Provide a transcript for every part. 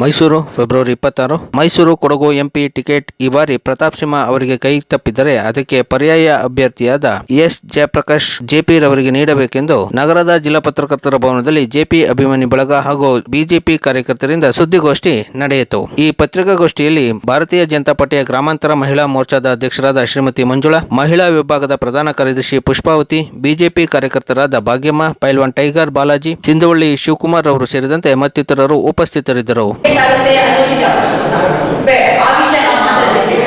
Mysuru, February ಇಪ್ಪತ್ತಾರು. Mysuru Kodagu MP ticket ಈ ಬಾರಿ ಪ್ರತಾಪ್ ಸಿಂಹ ಅವರಿಗೆ ಕೈ ತಪ್ಪಿದರೆ ಅದಕ್ಕೆ ಪರ್ಯಾಯ ಅಭ್ಯರ್ಥಿಯಾದ ಎಸ್. ಜಯಪ್ರಕಾಶ್ ಜೆಪಿ ರವರಿಗೆ ನೀಡಬೇಕೆಂದು ನಗರದ ಜಿಲ್ಲಾ ಪತ್ರಕರ್ತರ ಭವನದಲ್ಲಿ ಜೆಪಿ ಅಭಿಮಾನಿ ಬಳಗ ಹಾಗೂ ಬಿಜೆಪಿ ಕಾರ್ಯಕರ್ತರಿಂದ ಸುದ್ದಿಗೋಷ್ಠಿ ನಡೆಯಿತು. ಈ ಪತ್ರಿಕಾಗೋಷ್ಠಿಯಲ್ಲಿ ಭಾರತೀಯ ಜನತಾ ಪಾರ್ಟಿಯ ಗ್ರಾಮಾಂತರ ಮಹಿಳಾ ಮೋರ್ಚಾದ ಅಧ್ಯಕ್ಷರಾದ ಶ್ರೀಮತಿ ಮಂಜುಳಾ, ಮಹಿಳಾ ವಿಭಾಗದ ಪ್ರಧಾನ ಕಾರ್ಯದರ್ಶಿ ಪುಷ್ಪಾವತಿ, ಬಿಜೆಪಿ ಕಾರ್ಯಕರ್ತರಾದ ಭಾಗ್ಯಮ್ಮ, ಪೈಲ್ವಾನ್ ಟೈಗರ್ ಬಾಲಾಜಿ, ಸಿಂಧುವಳ್ಳಿ ಶಿವಕುಮಾರ್ ಅವರು ಸೇರಿದಂತೆ ಮತ್ತಿತರರು ಉಪಸ್ಥಿತರಿದ್ದರು. ಬೇಕಾಗುತ್ತೆ ಅನ್ನೋದಿಲ್ಲ ಬೇ- ಆ ವಿಷಯ ನಾವು ಮಾತಾಡ್ತೀವಿ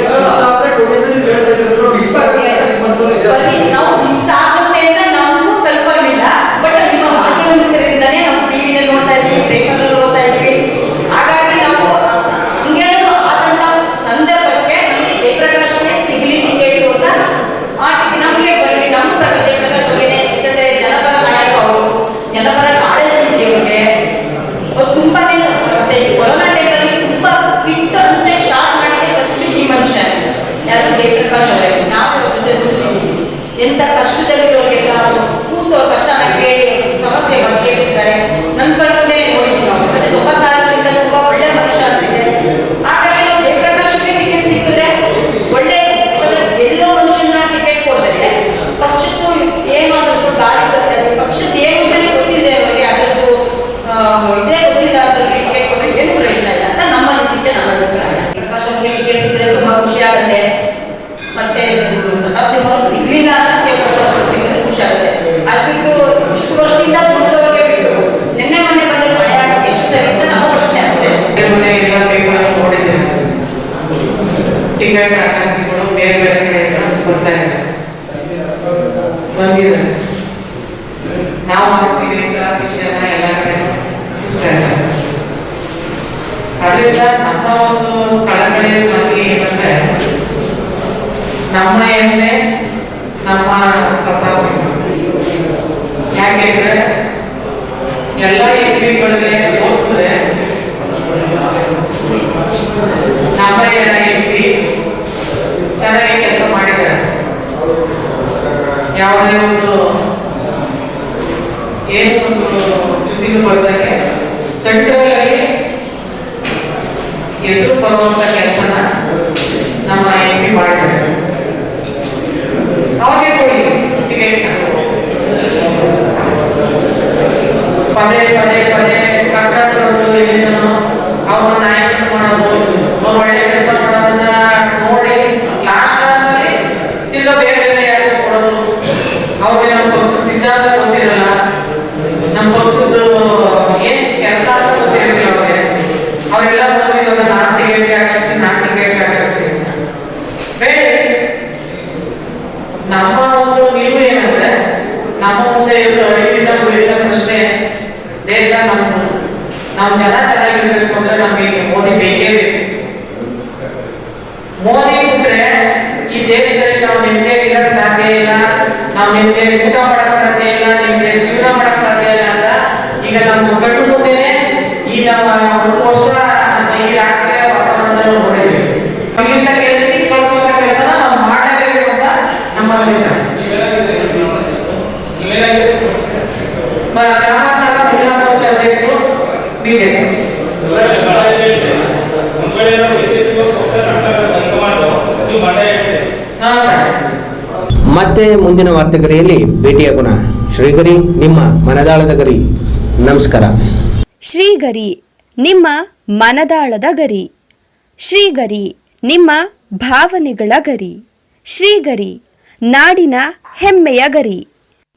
ಆಕಾಂಕ್ಷಿಗಳು ಬೇರೆ ಬೇರೆ ಕಡೆಯಿಂದ ಬರ್ತಾ ಇದ್ದಾರೆ. ಬಂದಿದ್ದಾರೆ. ನಾವು ಹಾಕ್ತೀವಿ ಎಲ್ಲ ಕಡೆ ಅದರಿಂದ ನಮ್ಮ ಒಂದು ಬಗ್ಗೆ ಏನಂದ್ರೆ, ನಮ್ಮ ಹೆಮ್ಮೆ, ನಮ್ಮ ಪ್ರತಾಪ್ ಯಾಕೆಂದ್ರೆ ಎಲ್ಲ ಎಂಪಿಗಳಿಗೆ ಹೋಲಿಸಿದ್ರೆ ನಾಮಯ್ಯ ಎಂಪಿ ಚೆನ್ನಾಗಿ ಕೆಲಸ ಮಾಡಿದ್ದಾರೆ ಯಾವುದೇ ಒಂದು ಏನು ಒಂದು ಜೊತೆಗೆ ಬರ್ದಂಗೆ ಸೆಂಟ್ರಲ್ ಹೆಸರು ಬರುವಂತ ಕೆಲಸನ ನಮ್ಮ ಎಂಪಿ ಮಾಡಿದ್ದಾರೆ. ಅವ್ರಿಗೆ ಕೊಡಿ ಟಿಕೆಟ್ ಪದೇ ಪದೇ ಪದೇ ಕರ್ನಾಟಕದ್ದು ಇಲ್ಲಿಂದನು ಅವ್ರ ಮಾಡೋದು ಅವ್ರು ಕೆಲಸ ಮಾಡೋದನ್ನ ನೋಡಿ ಅಲ್ಲಿ ಈಗ ಬೇರೆ ಬೇರೆ ಕೊಡೋದು. ಅವ್ರಿಗೆ ನಮ್ಮ ಪಕ್ಷ ಸಿದ್ಧಾಂತ ಗೊತ್ತಿರಲ್ಲ. ನಮ್ಮ ಪಕ್ಷದ್ದು ಏನ್ ಕೆಲಸ ಅಂತ ಗೊತ್ತಿರಲಿಲ್ಲ ಅವ್ರಿಗೆ ಅವರೆಲ್ಲ ಬಂದು ಇವಾಗ ನಾಲ್ಕು ಟಿಕೆಟ್ ಹಾಕಿಸಿ ನಾಲ್ಕು ಟಿಕೆಟ್ ಹಾಕಿಸಿ ಬೇಡ ನಮ್ಮ ಒಂದು ನಿಲುವು ಏನಂದ್ರೆ ನಮ್ಮ ಮುಂದೆ ಇರೋ ಅಳಿವಿನ ಉಳಿದ ಪ್ರಶ್ನೆ ನಮ್ದು ನಾವು ಜನ ಚೆನ್ನಾಗಿರ್ಬೇಕು ಅಂದ್ರೆ ನಮಗೆ ಮೋದಿ ಬೇಕೇ ಬೇಕು. ಮೋದಿ ಬಿಟ್ರೆ ಈ ದೇಶದಲ್ಲಿ ನಾವು ನಿಮ್ಗೆ ಇರಕ್ ಸಾಧ್ಯ ಇಲ್ಲ. ನಾವು ನಿಮ್ಗೆ ಊಟ ಮಾಡಕ್ ಸಾಧ್ಯ ಇಲ್ಲ ನಿಮ್ಗೆ ಜೀವನ ಮಾಡಕ್ ಸಾಧ್ಯ ಇಲ್ಲ ಅಂತ ಈಗ ನಮ್ಮ ಕಣ್ಣು ಮುಂದೆನೆ ಈ ನಮ್ಮ ಒಂದು ವರ್ಷ ಈ ರಾಜಕೀಯ ವಾತಾವರಣದಲ್ಲಿ ನೋಡಿದ್ವಿ ಇಲ್ಲಿಂದ ಕೆಲಸ ಕೆಲಸ ನಾವು ಅಂತ ನಮ್ಮ ವಿಷಯ. ಮಹಿಳಾ ಮೋರ್ಚಾ ಅಧ್ಯಕ್ಷರು ಬಿಜೆಪಿ ಹಾ ಸರ್. ಮತ್ತೆ ಮುಂದಿನ ವಾರ್ತೆಗರಿಯಲ್ಲಿ ಭೇಟಿಯಾಗೋಣ ಶ್ರೀಗರಿ ನಿಮ್ಮ ಮನದಾಳದ ಗರಿ. ನಮಸ್ಕಾರ. ಶ್ರೀಗರಿ ನಿಮ್ಮ ಮನದಾಳದ ಗರಿ. ಶ್ರೀಗರಿ ನಿಮ್ಮ ಭಾವನೆಗಳ ಗರಿ. ಶ್ರೀಗರಿ ನಾಡಿನ ಹೆಮ್ಮೆಯ ಗರಿ.